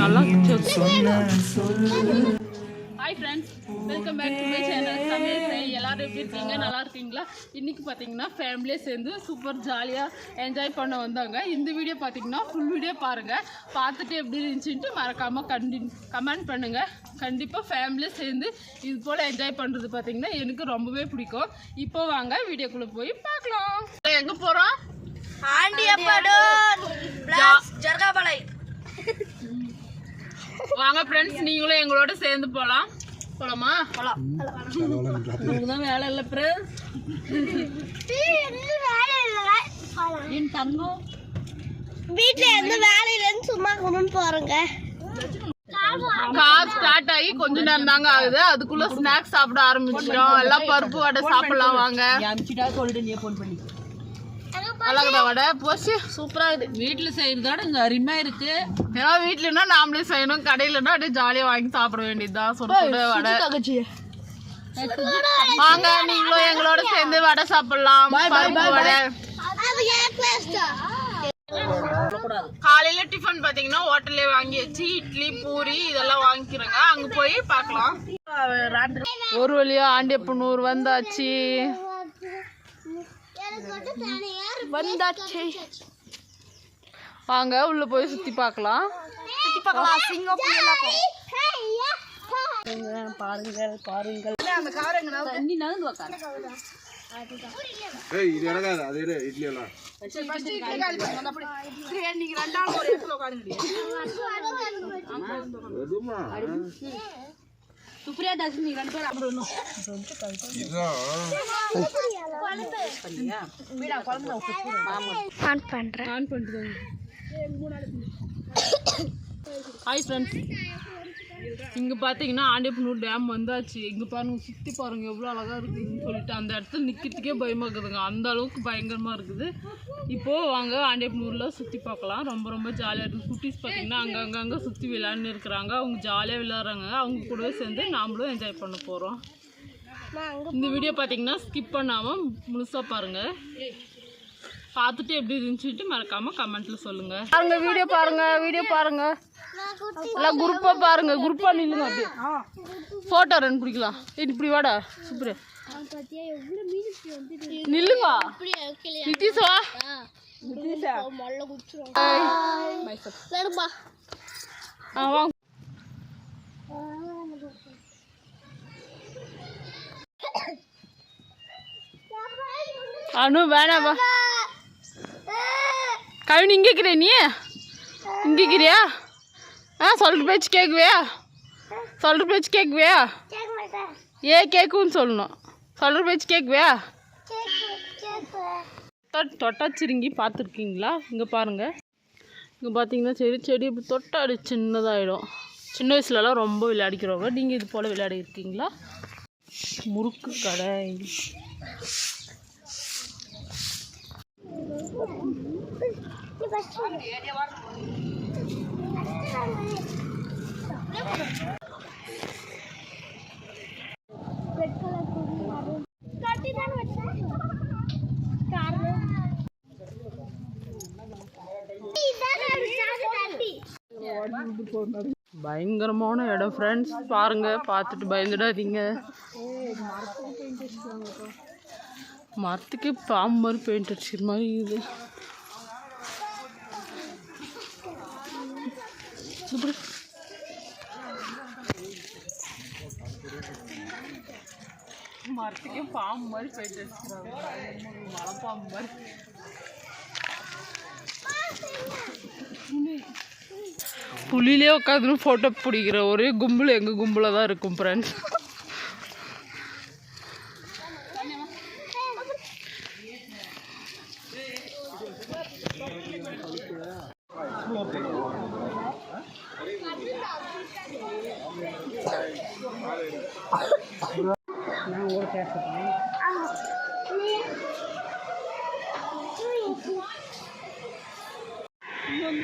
நல்லா hi friends welcome back to my channel எப்படி இருக்கீங்க? நல்லா இருக்கீங்களா? இன்றைக்கி பார்த்தீங்கன்னா ஃபேமிலியே சேர்ந்து சூப்பர் ஜாலியாக என்ஜாய் பண்ண வந்தாங்க. இந்த வீடியோ பார்த்தீங்கன்னா ஃபுல் வீடியோ பாருங்கள் பார்த்துட்டு எப்படி இருந்துச்சுன்ட்டு மறக்காமல் கண்டி கமெண்ட் பண்ணுங்கள் கண்டிப்பாக ஃபேமிலியே சேர்ந்து இது போல் என்ஜாய் பண்ணுறது பார்த்தீங்கன்னா எனக்கு ரொம்பவே பிடிக்கும். இப்போ வாங்க வீடியோக்குள்ளே போய் பார்க்கலாம். எங்கே போகிறோம் ஆண்டியப்படோன் ஜர்காபாலை. வாங்க ஃப்ரெண்ட்ஸ் நீங்களும் எங்களோட சேர்ந்து போகலாம் உங்களுக்கு தான் வேலை இல்லை ஃப்ரெண்ட்ஸ் என் தங்கம்? வீட்ல எந்த வேலையில இருந்து சும்மா கும்பிட்டு போறோங்க. கார் ஸ்டார்ட் ஆகி கொஞ்ச நேரம் தாங்க ஆகுது. அதுக்குள்ள ஸ்நாக்ஸ் சாப்பிட ஆரம்பிச்சிடும் எல்லாம் பருப்பு வடை சாப்பிடலாம் வாங்க. அழகுதா வடை? போச்சு. சூப்பரா இருக்குது வீட்டில் செய்யறதோட இங்கே அருமையாக இருக்கு. ஏன்னா வீட்லன்னா நாமளே செய்யணும். கடையிலன்னா அப்படியே ஜாலியா வாங்கி சாப்பிட வேண்டியதுதான் சுட சுட வடை. வாங்க நீங்களும் எங்களோட சேர்ந்து வடை சாப்பிடலாம். வடை. காலையில டிஃபன் பாத்தீங்கன்னா ஹோட்டல்லே வாங்கியாச்சு இட்லி பூரி இதெல்லாம் வாங்கிக்கிறோங்க. அங்க போய் பார்க்கலாம். ஒரு வழியா ஆண்டியப்பனூர் வந்தாச்சு. வந்தாச்சு வாங்க உள்ள போய் சுத்தி பார்க்கலாம். சுத்தி பார்க்கலாம் சிங்கம் தண்ணி நகர்ந்து உக்காரு. ஏய் இது எனக்காது அது இரு இட்லி எல்லாம். எதுமா? சுப்ரியா தாஸ் நீ ரெண்டு பேரும் அப்புறம் இன்னும் ஆன் பண்றேன் ஆன் பண்ணிட்டு ஹாய் ஃப்ரெண்ட்ஸ் இங்கே பார்த்தீங்கன்னா ஆண்டியப்பனூர் டேம் வந்தாச்சு. இங்கே பாருங்க சுற்றி பாருங்க எவ்வளோ அழகாக இருக்குதுன்னு சொல்லிட்டு அந்த இடத்துல நிற்கிறதுக்கே பயமாக இருக்குதுங்க அந்த அளவுக்கு பயங்கரமாக இருக்குது. இப்போது வாங்க ஆண்டியப்பனூரில் சுற்றி பார்க்கலாம். ரொம்ப ரொம்ப ஜாலியாக இருக்குது குட்டீஸ் பார்த்தீங்கன்னா அங்கே அங்கங்கே சுற்றி விளையாண்டு இருக்கிறாங்க. அவங்க ஜாலியாக விளையாடுறாங்க. அவங்க கூடவே சேர்ந்து நாமளும் என்ஜாய் பண்ண போகிறோம் இந்த வீடியோ பார்த்தீங்கன்னா ஸ்கிப் பண்ணாமல் முழுசாக பாருங்கள் பார்த்துட்டு எப்படி இருந்துச்சுட்டு மறக்காமல் கமெண்ட்டில் சொல்லுங்கள் பாருங்கள் வீடியோ பாருங்கள் வீடியோ பாருங்கள் எல்லாம் குரூப்பா பாருங்க குரூப்பா நில்லுங்க அப்படியே. போட்டோ ரெண்டு பிடிக்கலாம். இப்படி வாடா சூப்பர். நில்லுங்க. நிதிஷ் ஆ அனு வேணாம் வா. கவினி இங்கே இருக்கிற நீ? இங்கே இருக்கிறியா? ஆ சொல்கிற பேச்சு கேட்குவியா சொல்கிற பேச்சு கேட்குவியா ஏ கேட்குன்னு சொல்லணும். சொல்கிற பேச்சு கேட்குவியா தொட் தொட்டாச்சிருங்கி பார்த்துருக்கீங்களா? இங்கே பாருங்கள் இங்கே பார்த்தீங்கன்னா செடி செடி இப்படி தொட்டா அது சின்னதாகிடும் சின்ன வயசுலலாம் ரொம்ப விளையாடிக்கிறவங்க. நீங்கள் இது போல் விளையாடி இருக்கீங்களா முறுக்கு கடை. பயங்கரமான இடம் ஃப்ரெண்ட்ஸ் பாருங்க பார்த்துட்டு பயந்துடாதீங்க. மரத்துக்கே பாம்பு மாதிரி பெயிண்ட் அடிச்சிரு மாதிரி இது இப்படி மரத்துக்கே பாம்பு மாதிரி போயிட்டு அடிச்சிருக்காங்க மலை மாதிரி. புலிலே உட்காந்து ஃபோட்டோ பிடிக்கிற ஒரே கும்பல் எங்கள் கும்பலாக தான் இருக்கும் ஃப்ரெண்ட்ஸ் வந்து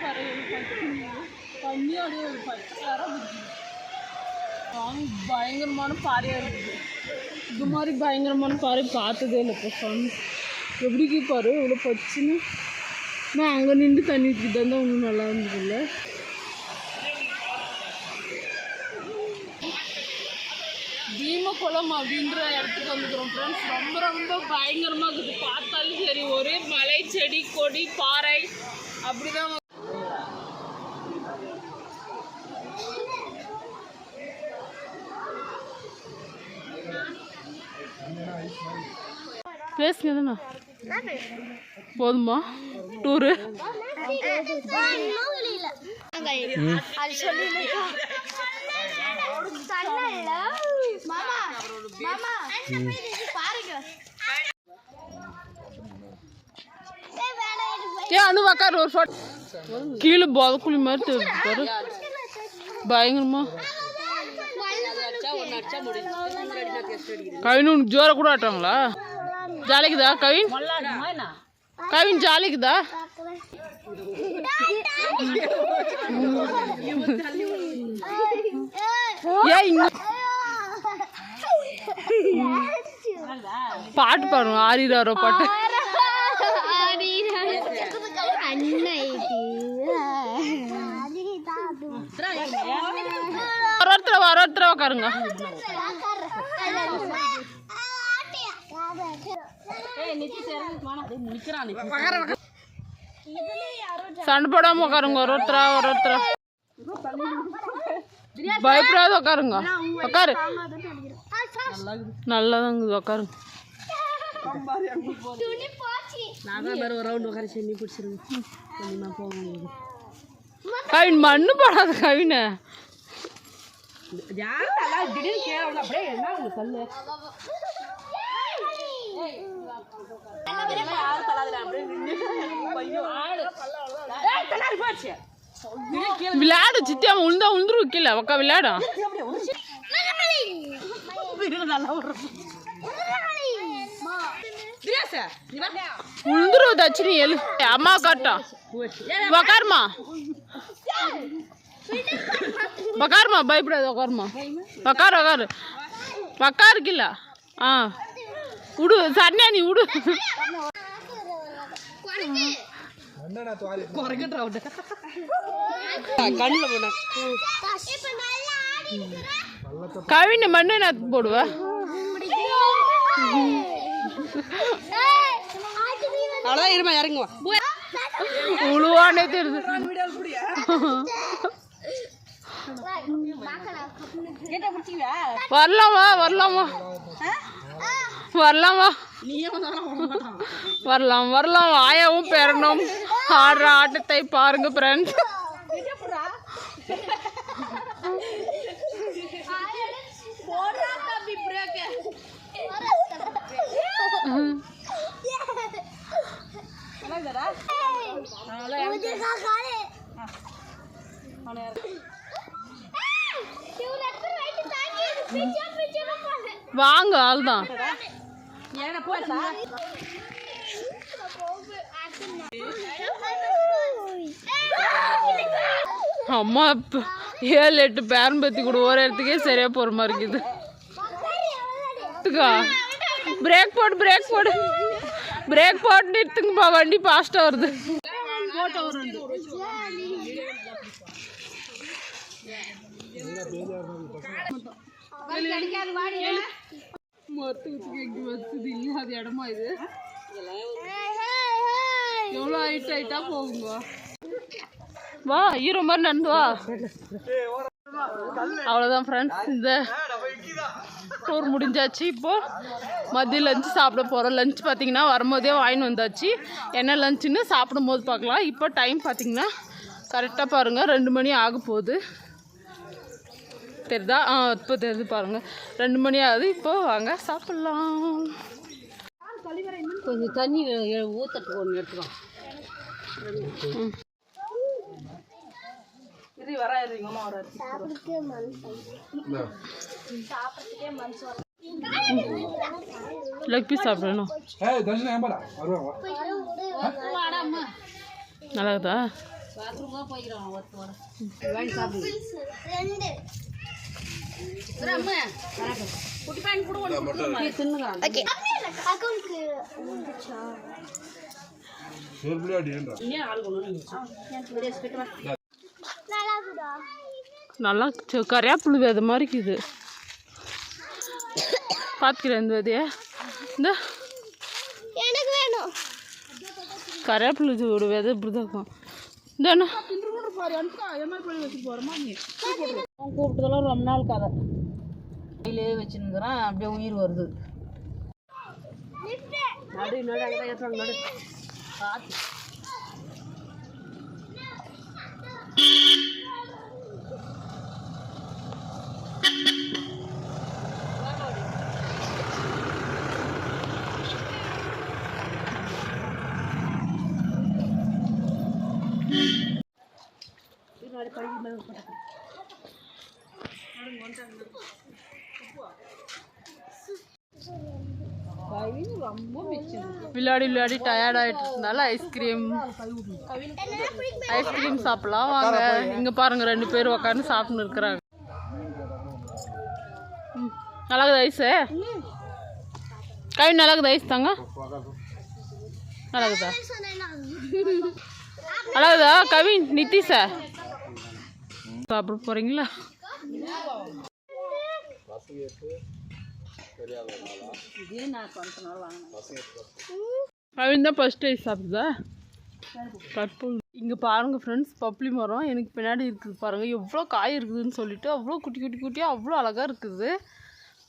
பாருங்க தண்ணி அப்படியே ஒரு பச்சை பயங்கரமான பாறையாக இருக்குது இது மாதிரி பயங்கரமான பாறை பார்த்ததே இல்லை இப்போ எப்படி இருக்கு பாரு இவ்வளோ பச்சுன்னு நான் அங்கே நின்று தண்ணி ஊற்றிட்டு தான் இன்னும் நல்லா இருந்ததுல்ல? பீமகுளம் அப்படின்ற இடத்துக்கு வந்துக்கிறோம் ஃப்ரெண்ட்ஸ் ரொம்ப ரொம்ப பயங்கரமாக இருக்குது. பார்த்தாலும் சரி ஒரே மலை செடி கொடி பாறை அப்படிதான் பேசுங்க தானே? போதுமா? டூரு. அது சொல்லி மாமா ஏ அனு உக்காரு ஒரு ஃபோட்டோ கீழே போதக்குழி மாதிரி பாரு பயங்கரமா. கவின் உனக்கு ஜோர கூட ஆட்டாங்களா ஜாலிக்குதா கவின்? கவின் ஜாலிக்குதா பாட்டு பாடுவோம் ஆரிராரோ பாட்டு ஒரு ஒருத்தர் ஒரு ஒருத்தர் உட்காருங்க சண்டை போடாம உட்காருங்க ஒரு ஒருத்தரா ஒரு ஒருத்தரா. பயப்படாத உட்காருங்க. உட்காரு. நல்லாதாங்க உட்காருங்க. கவின் மண்ணு போடாத கவினை. விளையாடு சித்தி அவன் உளுந்தா உளுந்துரு கீழே. உக்கா விளையாடும் உழுந்துரு தச்சினி எழு. அம்மா காட்டும் உக்காருமா. உக்காருமா பயப்படாது உக்காருமா. உக்காரு உக்காரு. உக்காரு கீழ. ஆ. விடு சன்னியா நீ விடு கவின மண்ணு நான் போடுவ? அவ்வளோதான் இருமா இறங்குவா உழுவானே தெரியுது. வரலாமா வரலாமா? வரலாமா? வரலாம் வரலாம். ஆயாவும் பேரணும் ஆடுற ஆட்டத்தை பாருங்க ஃப்ரெண்ட்ஸ் வாங்க ஆள்தான். அம்மா இப்ப ஏழு எட்டு பேரன் பத்தி கூட ஒரு இடத்துக்கே சரியா போற மாதிரி இருக்குது. பிரேக் போடு பிரேக் போடு. பிரேக் போட்டு நிறுத்துங்கப்பா வண்டி ஃபாஸ்டா வருது. மருத்துவத்துக்கு எங்க வசதி இல்லாத இடமா இது? எவ்வளோ ஹைட் ஹைட்டா போகுங்க? வா ஹீரோ மாதிரி நடந்து வா. அவ்வளோதான் ஃப்ரெண்ட்ஸ் இந்த டூர் முடிஞ்சாச்சு இப்போது மதிய லஞ்சு சாப்பிட போகிறோம் லஞ்ச் பார்த்தீங்கன்னா வரும்போதே வாங்கின்னு வந்தாச்சு. என்ன லஞ்சுன்னு சாப்பிடும் போது பார்க்கலாம். இப்போ டைம் பார்த்தீங்கன்னா கரெக்டாக பாருங்கள் ரெண்டு மணி ஆக போகுது தெரியுதா ஆ இப்போ தெரியுது பாருங்கள் ரெண்டு மணி ஆகுது இப்போ வாங்க சாப்பிட்லாம். கொஞ்சம் தண்ணி ஊத்தட்டு ஒன்று எடுத்துக்கோ. லெக் பீஸ் சாப்பிடணும். ஏய் தர்ஷன் ஏன் போடா? நல்லா இருக்குதா நல்லா கரியாப்புழு விதை மாதிரி இருக்குது. பார்த்துக்கிறேன் இந்த விதைய இந்த. எனக்கு வேணும். கரியாப்புழு விதை இப்படி தான் இருக்கும். கூப்பிட்டதெல்லாம் ரொம்ப நாள் கதை. கையிலே வச்சுருக்கிறேன் அப்படியே உயிர் வருது. நடு நடு அங்கே தான் ஏற்றுறாங்க நடு. காற்று விளையாடி விளையாடி டயர்ட் ஆகிட்டு இருந்தால ஐஸ்கிரீம் ஐஸ்கிரீம் சாப்பிடலாம் வாங்க. இங்கே பாருங்க ரெண்டு பேர் உட்காந்து சாப்பிட்னு இருக்கிறாங்க. ம், நல்லா இருக்குது ஐஸு கை நல்லா இருக்குது ஐஸ் தாங்க? நல்லா இருக்குதா நல்லா இருக்குதா கவின் நித்திஷா? சாப்பிட போகிறீங்களா அவன் தான் ஃபஸ்ட் டைம் சாப்பிடுதா? பர்பிள் இங்கே பாருங்கள் ஃப்ரெண்ட்ஸ் பப்ளி மரம். எனக்கு பின்னாடி இருக்குது பாருங்கள் எவ்வளோ காய் இருக்குதுன்னு சொல்லிட்டு அவ்வளோ குட்டி குட்டி குட்டியாக அவ்வளோ அழகாக இருக்குது.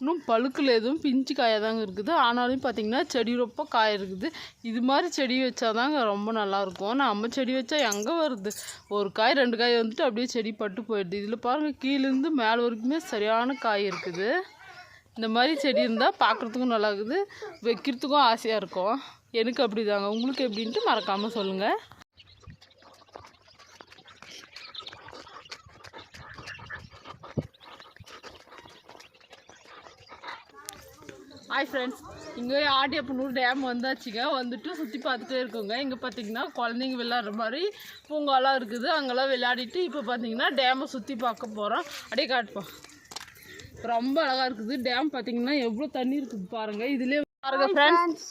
இன்னும் பழுக்கில் எதுவும் பிஞ்சு காயாக தாங்க இருக்குது. ஆனாலும் பார்த்தீங்கன்னா செடி ரொம்ப காய் இருக்குது இது மாதிரி செடி வச்சாதாங்க ரொம்ப நல்லாயிருக்கும். நம்ம செடி வச்சா எங்கே வருது? ஒரு காய் ரெண்டு காய் வந்துட்டு அப்படியே செடி பட்டு போயிடுது. இதில் பாருங்கள் கீழேருந்து மேலே வரைக்குமே சரியான காய் இருக்குது. இந்த மாதிரி செடி இருந்தால் பார்க்குறதுக்கும் நல்லா இருக்குது வைக்கிறதுக்கும் ஆசையாக இருக்கும். எனக்கு அப்படிதாங்க. உங்களுக்கு எப்படின்ட்டு மறக்காமல் சொல்லுங்கள் ஹாய் ஃப்ரெண்ட்ஸ் இங்கே ஆடியப்பனூர் டேம் வந்தாச்சுங்க. வந்துட்டு சுற்றி பார்த்துட்டே இருக்கோங்க. இங்கே பார்த்தீங்கன்னா குழந்தைங்க விளையாடுற மாதிரி பூங்காலாம் இருக்குது. அங்கெல்லாம் விளையாடிட்டு இப்போ பார்த்தீங்கன்னா டேமை சுற்றி பார்க்க போகிறோம் அப்படியே காட்டுப்போம் ரொம்ப அழகாக இருக்குது. டேம் பார்த்தீங்கன்னா எவ்வளோ தண்ணி இருக்குது பாருங்கள் இதுலேயே பாருங்கள் ஃப்ரெண்ட்ஸ்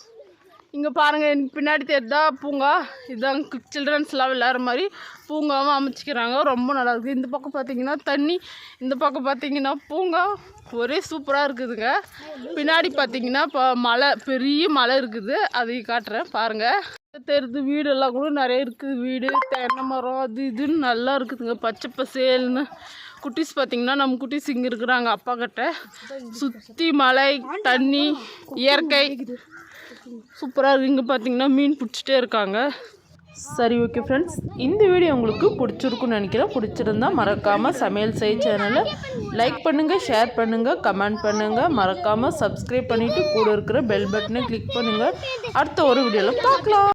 இங்கே பாருங்கள் எனக்கு பின்னாடி தெரிதா பூங்கா. இதுதான் சில்ட்ரன்ஸ்லாம் விளையாடுற மாதிரி பூங்காவும் அமைச்சிக்கிறாங்க. ரொம்ப நல்லாயிருக்கு இந்த பக்கம் பார்த்தீங்கன்னா தண்ணி இந்த பக்கம் பார்த்தீங்கன்னா பூங்கா. ஒரே சூப்பராக இருக்குதுங்க. பின்னாடி பார்த்தீங்கன்னா இப்போ மலை பெரிய மலை இருக்குது. அதை காட்டுறேன். பாருங்கள் தெரிது வீடெல்லாம் கூட நிறைய இருக்குது. வீடு தென்னை மரம் அது இதுன்னு நல்லா இருக்குதுங்க. பச்சை பசேல்னு. குட்டீஸ் பார்த்தீங்கன்னா நம்ம குட்டீஸ் இங்கே இருக்கிறாங்க அப்பா கிட்ட. சுற்றி மலை தண்ணி இயற்கை. சூப்பராக இருக்குது இங்கே பார்த்தீங்கன்னா மீன் பிடிச்சிட்டே இருக்காங்க. சரி ஓகே ஃப்ரெண்ட்ஸ் இந்த வீடியோ உங்களுக்கு பிடிச்சிருக்குன்னு நினைக்கிறேன். பிடிச்சிருந்தா மறக்காமல் சமையல் செய் சேனலை லைக் பண்ணுங்கள் ஷேர் பண்ணுங்கள் கமெண்ட் பண்ணுங்கள் மறக்காமல் சப்ஸ்கிரைப் பண்ணிவிட்டு கூட இருக்கிற பெல் பட்டனை கிளிக் பண்ணுங்கள் அடுத்த ஒரு வீடியோவில் பார்க்கலாம்.